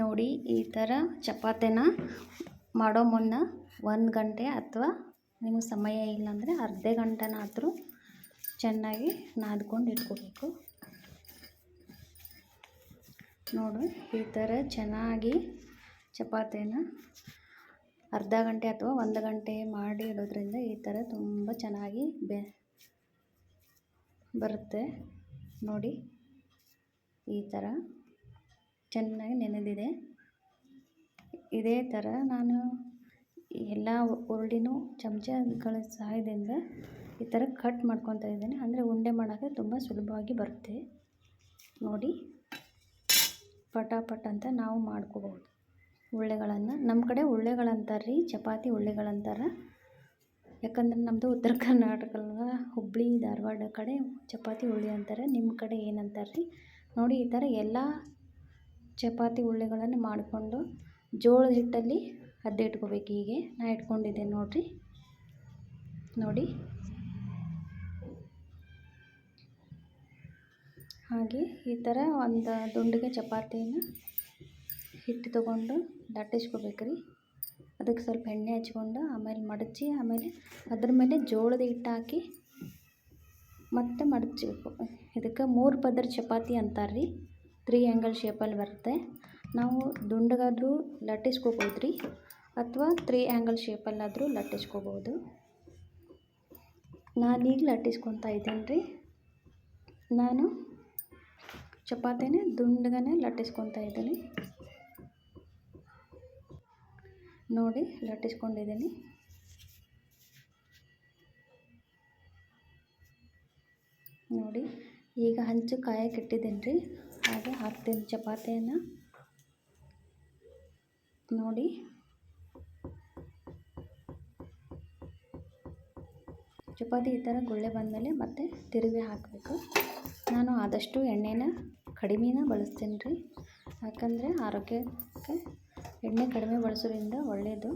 ನೋಡಿ, ಈ ಥರ ಚಪಾತಿನ ಮಾಡೋ ಮುನ್ನ ಒಂದು ಗಂಟೆ ಅಥವಾ ನಿಮಗೆ ಸಮಯ ಇಲ್ಲಾಂದರೆ ಅರ್ಧ ಗಂಟೆನಾದರೂ ಚೆನ್ನಾಗಿ ನಾದ್ಕೊಂಡು ಇಟ್ಕೋಬೇಕು. ನೋಡು, ಈ ಥರ ಚೆನ್ನಾಗಿ ಚಪಾತಿನ ಅರ್ಧ ಗಂಟೆ ಅಥವಾ ಒಂದು ಗಂಟೆ ಮಾಡಿ ಇಡೋದ್ರಿಂದ ಈ ಥರ ತುಂಬ ಚೆನ್ನಾಗಿ ಬೆ, ಬರುತ್ತೆ. ನೋಡಿ, ಈ ಥರ ಚೆನ್ನಾಗಿ ನೆನೆದಿದೆ. ಇದೇ ಥರ ನಾನು ಎಲ್ಲ ಹುರುಳಿನೂ ಚಮಚಗಳ ಸಹಾಯದಿಂದ ಈ ಥರ ಕಟ್ ಮಾಡ್ಕೊತಾ ಇದ್ದೀನಿ. ಅಂದರೆ ಉಂಡೆ ಮಾಡೋಕ್ಕೆ ತುಂಬ ಸುಲಭವಾಗಿ ಬರುತ್ತೆ. ನೋಡಿ, ಪಟಾಪಟ್ ಅಂತ ನಾವು ಮಾಡ್ಕೋಬೋದು. ಉಳ್ಳೆಗಳನ್ನು ನಮ್ಮ ಕಡೆ ಉಳ್ಳೆಗಳಂತಾರೆ ರೀ ಚಪಾತಿ ಉಳ್ಳೆಗಳಂತಾರೆ. ಯಾಕಂದ್ರೆ ನಮ್ಮದು ಉತ್ತರ ಕರ್ನಾಟಕ ಹುಬ್ಬಳ್ಳಿ, ಧಾರವಾಡ ಕಡೆ ಚಪಾತಿ ಉಳ್ಳಿ ಅಂತಾರೆ, ನಿಮ್ಮ ಕಡೆ ಏನಂತಾರೆ ರೀ ನೋಡಿ, ಈ ಥರ ಎಲ್ಲ ಚಪಾತಿ ಉಳ್ಳಿಗಳನ್ನು ಮಾಡಿಕೊಂಡು ಜೋಳದ ಹಿಟ್ಟಲ್ಲಿ ಅದ್ದೆ ಇಟ್ಕೋಬೇಕು ಹೀಗೆ. ನಾ ಇಟ್ಕೊಂಡಿದ್ದೆ ನೋಡಿರಿ. ನೋಡಿ. ಹಾಗೆ ಈ ಥರ ಒಂದು ದುಂಡಿಗೆ ಚಪಾತಿನ ಹಿಟ್ಟು ತೊಗೊಂಡು ದಟ್ಟಿಸ್ಕೋಬೇಕ್ರಿ. ಅದಕ್ಕೆ ಸ್ವಲ್ಪ ಎಣ್ಣೆ ಹಚ್ಕೊಂಡು ಆಮೇಲೆ ಮಡಚಿ ಆಮೇಲೆ ಅದ್ರ ಮೇಲೆ ಜೋಳದ ಹಿಟ್ಟು ಹಾಕಿ ಮತ್ತೆ ಮಡಚಬೇಕು ಇದಕ್ಕೆ ಮೂರು ಪದರ ಚಪಾತಿ ಅಂತಾರೆ ರೀ ತ್ರೀ ಆ್ಯಂಗಲ್ ಶೇಪಲ್ಲಿ ಬರುತ್ತೆ. ನಾವು ದುಂಡಗಾದರೂ ಲಟ್ಟಿಸ್ಕೋಬೋದು ರೀ ಅಥವಾ ತ್ರೀ ಆ್ಯಂಗಲ್ ಶೇಪಲ್ಲಾದರೂ ಲಟ್ಟಿಸ್ಕೋಬೋದು. ನಾನೀಗ ಲಟ್ಟಿಸ್ಕೊತಾ ಇದ್ದೀನಿ ರೀ ನಾನು ಚಪಾತಿನೇ ದುಂಡಗನೆ ಲಟ್ಟಿಸ್ಕೊತಾ ಇದ್ದೀನಿ. ನೋಡಿ, ಲಟ್ಟಿಸ್ಕೊಂಡಿದ್ದೀನಿ. ನೋಡಿ, ಈಗ ಹಂಚು ಕಾಯಕ್ಕೆ ಇಟ್ಟಿದ್ದೀನಿ ರೀ ಹಾಗೆ ಹಾಕ್ತೀನಿ ಚಪಾತಿಯನ್ನು. ನೋಡಿ. ಚಪಾತಿ ಈ ಥರ ಗುಳ್ಳೆ ಬಂದಮೇಲೆ ಮತ್ತೆ ತಿರುಗಿ ಹಾಕಬೇಕು. ನಾನು ಆದಷ್ಟು ಎಣ್ಣೆನ ಕಡಿಮೆನ ಬಳಸ್ತೀನಿ ರೀ. ಯಾಕಂದರೆ ಆರೋಗ್ಯಕ್ಕೆ ಎಣ್ಣೆ ಕಡಿಮೆ ಬಳಸೋದ್ರಿಂದ ಒಳ್ಳೆಯದು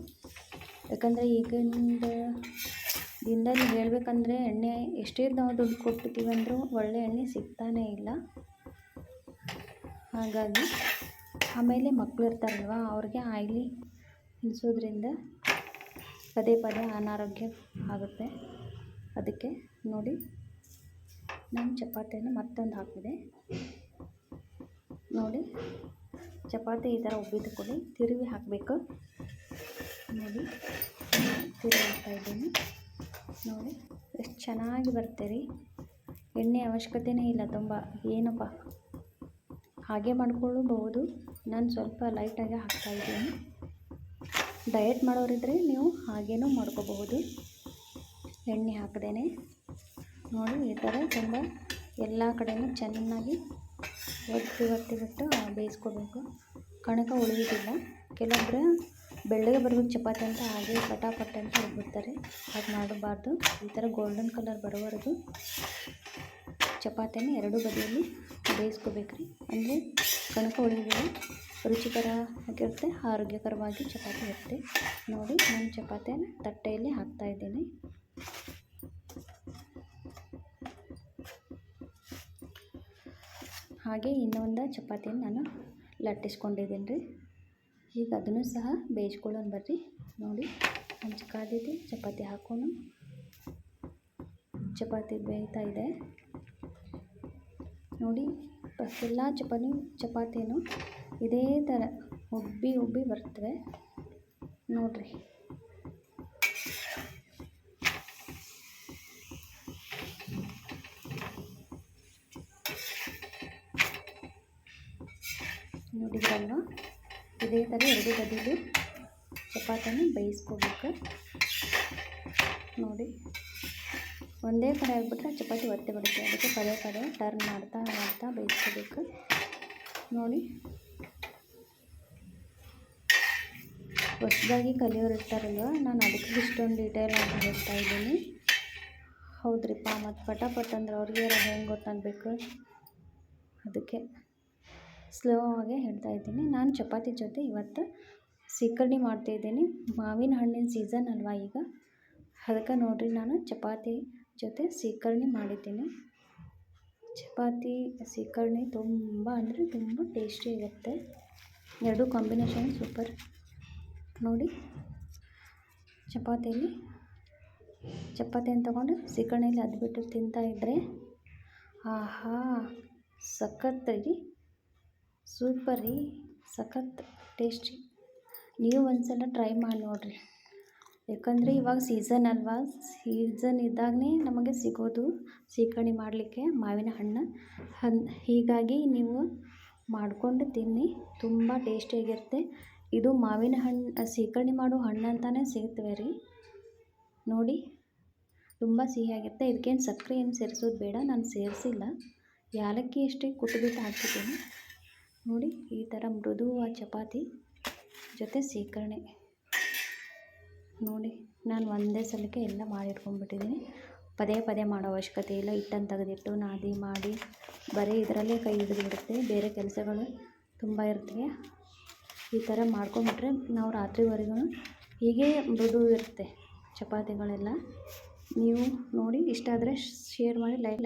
ಯಾಕಂದರೆ ಈಗಿಂದ ದಿನದಲ್ಲಿ ಹೇಳಬೇಕಂದ್ರೆ ಎಣ್ಣೆ ಎಷ್ಟೇ ನಾವು ದುಡ್ಡು ಕೊಟ್ಟಿರ್ತೀವಿ ಅಂದರೂ ಒಳ್ಳೆಯ ಎಣ್ಣೆ ಸಿಗ್ತಾನೇ ಇಲ್ಲ. ಹಾಗಾಗಿ ಆಮೇಲೆ ಮಕ್ಕಳು ಇರ್ತಾರಲ್ವ, ಅವ್ರಿಗೆ ಆಯ್ಲಿ ತಿನ್ನಿಸೋದ್ರಿಂದ ಪದೇ ಪದೇ ಅನಾರೋಗ್ಯ ಆಗುತ್ತೆ. ಅದಕ್ಕೆ ನೋಡಿ ನಾನು ಚಪಾತಿಯನ್ನು ಮತ್ತೊಂದು ಹಾಕಿದೆ. ನೋಡಿ, ಚಪಾತಿ ಈ ಥರ ಉಬ್ಬಿದ್ದು ಕೊಡಿ, ತಿರುವಿ ಹಾಕಬೇಕು. ನೋಡಿ, ತಿರುವಿ ಹಾಕ್ತಾಯಿದ್ದೀನಿ ನೋಡಿ, ಎಷ್ಟು ಚೆನ್ನಾಗಿ ಬರ್ತೀರಿ ಎಣ್ಣೆ ಅವಶ್ಯಕತೆಯೇ ಇಲ್ಲ ತುಂಬ. ಏನಪ್ಪ? ಹಾಗೆ ಮಾಡ್ಕೊಳ್ಳಬಹುದು ನಾನು ಸ್ವಲ್ಪ ಲೈಟಾಗಿ ಹಾಕ್ತಾಯಿದ್ದೀನಿ ಡಯಟ್ ಮಾಡೋರಿದ್ದರೆ ನೀವು ಹಾಗೇನೂ ಮಾಡ್ಕೋಬಹುದು. ಎಣ್ಣೆ ಹಾಕದೇನೆ. ನೋಡಿ, ಈ ಥರ ತುಂಬ ಎಲ್ಲ ಕಡೆಯೂ ಚೆನ್ನಾಗಿ ಒತ್ತಿ ಒತ್ತಿ ಬಿಟ್ಟು ಬೇಯಿಸ್ಕೋಬೇಕು. ಕಣಕ ಉಳಿಯೋದಿಲ್ಲ ಕೆಲವೊಬ್ಬರು ಬೆಳ್ಳಗೆ ಬರಬೇಕು ಚಪಾತಿ ಅಂತ ಹಾಗೆ ಪಟಾಪಟ್ ಅಂತ ಹೋಗ್ಬಿಡ್ತಾರೆ ಹಾಗೆ ಮಾಡಬಾರ್ದು. ಈ ಥರ ಗೋಲ್ಡನ್ ಕಲರ್ ಬರೋವರೆಗೂ ಚಪಾತಿನ ಎರಡು ಬದಿಯಲ್ಲಿ ಬೇಯಿಸ್ಕೋಬೇಕು ರೀ ಅಂದರೆ ಕಣಕ ಉಳಿಯೋದಿಲ್ಲ ರುಚಿಕರ ಆಗಿರುತ್ತೆ ಆರೋಗ್ಯಕರವಾಗಿ ಚಪಾತಿ ಇರುತ್ತೆ. ನೋಡಿ, ನಾನು ಚಪಾತಿಯನ್ನು ತಟ್ಟೆಯಲ್ಲಿ ಹಾಕ್ತಾಯಿದ್ದೀನಿ ಹಾಗೆ ಇನ್ನೊಂದು ಚಪಾತಿಯನ್ನು ನಾನು ಲಟ್ಟಿಸ್ಕೊಂಡಿದ್ದೀನಿ ರೀ. ಈಗ ಅದನ್ನು ಸಹ ಬೇಯಿಸ್ಕೊಳ್ಳೋಣ ಬರ್ರಿ. ನೋಡಿ ಹಂಚಿಕಾದಿದ್ದು ಕಾದಿದೆ ಚಪಾತಿ ಹಾಕೋಣ. ಚಪಾತಿ ಬೇಯ್ತಾ ಇದೆ. ನೋಡಿ ಎಲ್ಲ ಚಪಾತಿ, ಚಪಾತಿನೂ ಇದೇ ಥರ ಉಬ್ಬಿ ಉಬ್ಬಿ ಬರ್ತವೆ. ನೋಡಿರಿ. ನೋಡಿದ್ರಲ್ವ ಇದೇ ಥರ ಎರಡು ಬದಿಲು ಚಪಾತಿನ ಬೇಯಿಸ್ಕೋಬೇಕು. ನೋಡಿ. ಒಂದೇ ಕಡೆ ಆಗಿಬಿಟ್ರೆ ಚಪಾತಿ ಒತ್ತೆ ಬಿಡುತ್ತೆ ಅದಕ್ಕೆ ಪದೇ ಪದೇ ಟರ್ನ್ ಮಾಡ್ತಾ ಮಾಡ್ತಾ ಬೇಯಿಸ್ಕೋಬೇಕು. ನೋಡಿ. ಹೊಸದಾಗಿ ಕಲಿಯೋರು ಇರ್ತಾರಲ್ವ ನಾನು ಅದಕ್ಕೆ ಇಷ್ಟೊಂದು ಡೀಟೇಲ್ ಆಗಿ ಹೇಳ್ತಾ ಇದ್ದೀನಿ. ಹೌದ್ರಿಪ್ಪ, ಮತ್ತು ಪಟಾಪಟ್ ಅಂದ್ರೆ ಅವ್ರಿಗೆ ಹೆಂಗೆ ಗೊತ್ತಾಗಬೇಕು? ಅದಕ್ಕೆ ಸ್ಲೋ ಆಗಿ ಹೇಳ್ತಾ ಇದ್ದೀನಿ. ನಾನು ಚಪಾತಿ ಜೊತೆ ಇವತ್ತು ಸೀಕರ್ಣಿ ಮಾಡ್ತಾಯಿದ್ದೀನಿ ಮಾವಿನ ಹಣ್ಣಿನ ಸೀಸನ್ ಅಲ್ವಾ ಈಗ? ಅದಕ್ಕೆ ನೋಡಿರಿ, ನಾನು ಚಪಾತಿ ಜೊತೆ ಸೀಕರ್ಣಿ ಮಾಡಿದ್ದೀನಿ. ಚಪಾತಿ, ಸೀಕರ್ಣಿ ತುಂಬ ಅಂದರೆ ತುಂಬ ಟೇಸ್ಟಿ ಇರುತ್ತೆ. ಎರಡು ಕಾಂಬಿನೇಷನ್ ಸೂಪರ್ ನೋಡಿ, ಚಪಾತಿಯಲ್ಲಿ, ಚಪಾತಿಯನ್ನು ತೊಗೊಂಡು ಸೀಕರ್ಣಿಯಲ್ಲಿ ಅದ್ಬಿಟ್ಟು ತಿಂತಾಯಿದ್ರೆ ಆಹಾ, ಸಖತ್ ರೀ. ಸೂಪರ್ ರೀ, ಸಖತ್ ಟೇಸ್ಟಿ ನೀವು ಒಂದು ಸಲ ಟ್ರೈ ಮಾಡಿ ನೋಡಿರಿ. ಯಾಕಂದರೆ ಇವಾಗ ಸೀಸನ್ ಅಲ್ವಾ? ಸೀಸನ್ ಇದ್ದಾಗಲೇ ನಮಗೆ ಸಿಗೋದು ಸೀಕರ್ಣಿ ಮಾಡಲಿಕ್ಕೆ ಮಾವಿನ ಹಣ್ಣು. ಹನ್, ಹೀಗಾಗಿ ನೀವು ಮಾಡಿಕೊಂಡು ತಿನ್ನಿ. ತುಂಬ ಟೇಸ್ಟಿಯಾಗಿರುತ್ತೆ ಇದು ಮಾವಿನ ಹಣ್ಣು ಸೀಕರ್ಣಿ ಮಾಡೋ ಹಣ್ಣು ಅಂತಲೇ ಸಿಗ್ತವೆ ರೀ ನೋಡಿ, ತುಂಬ ಸಿಹಿಯಾಗಿರುತ್ತೆ ಇದಕ್ಕೇನು ಸಕ್ಕರೆ ಏನು ಸೇರಿಸೋದು ಬೇಡ. ನಾನು ಸೇರಿಸಿಲ್ಲ. ಯಾಲಕ್ಕಿ ಎಷ್ಟೇ ಕುಟ್ಬಿಟ್ಟು ಹಾಕಿದ್ದೀನಿ ನೋಡಿ, ಈ ಥರ ಮೃದುವಾದ ಚಪಾತಿ ಜೊತೆ ಸೀಕರ್ಣಿ. ನೋಡಿ, ನಾನು ಒಂದೇ ಸಲಕ್ಕೆ ಎಲ್ಲ ಮಾಡಿಟ್ಕೊಂಡ್ಬಿಟ್ಟಿದ್ದೀನಿ ಪದೇ ಪದೇ ಮಾಡೋ ಅವಶ್ಯಕತೆ ಇಲ್ಲ. ಹಿಟ್ಟನ್ನು ತೆಗೆದಿಟ್ಟು ನಾದಿ ಮಾಡಿ, ಬರೀ ಇದರಲ್ಲೇ ಕೈ ಹಿಡಿದುಬಿಡುತ್ತೆ. ಬೇರೆ ಕೆಲಸಗಳು ತುಂಬ ಇರ್ತವೆ. ಈ ಥರ ಮಾಡ್ಕೊಂಬಿಟ್ರೆ ನಾವು ರಾತ್ರಿವರೆಗೂ ಹೀಗೆ ಮೃದು ಇರುತ್ತೆ ಚಪಾತಿಗಳೆಲ್ಲ. ನೀವು ನೋಡಿ, ಇಷ್ಟ ಆದರೆ ಶೇರ್ ಮಾಡಿ, ಲೈಕ್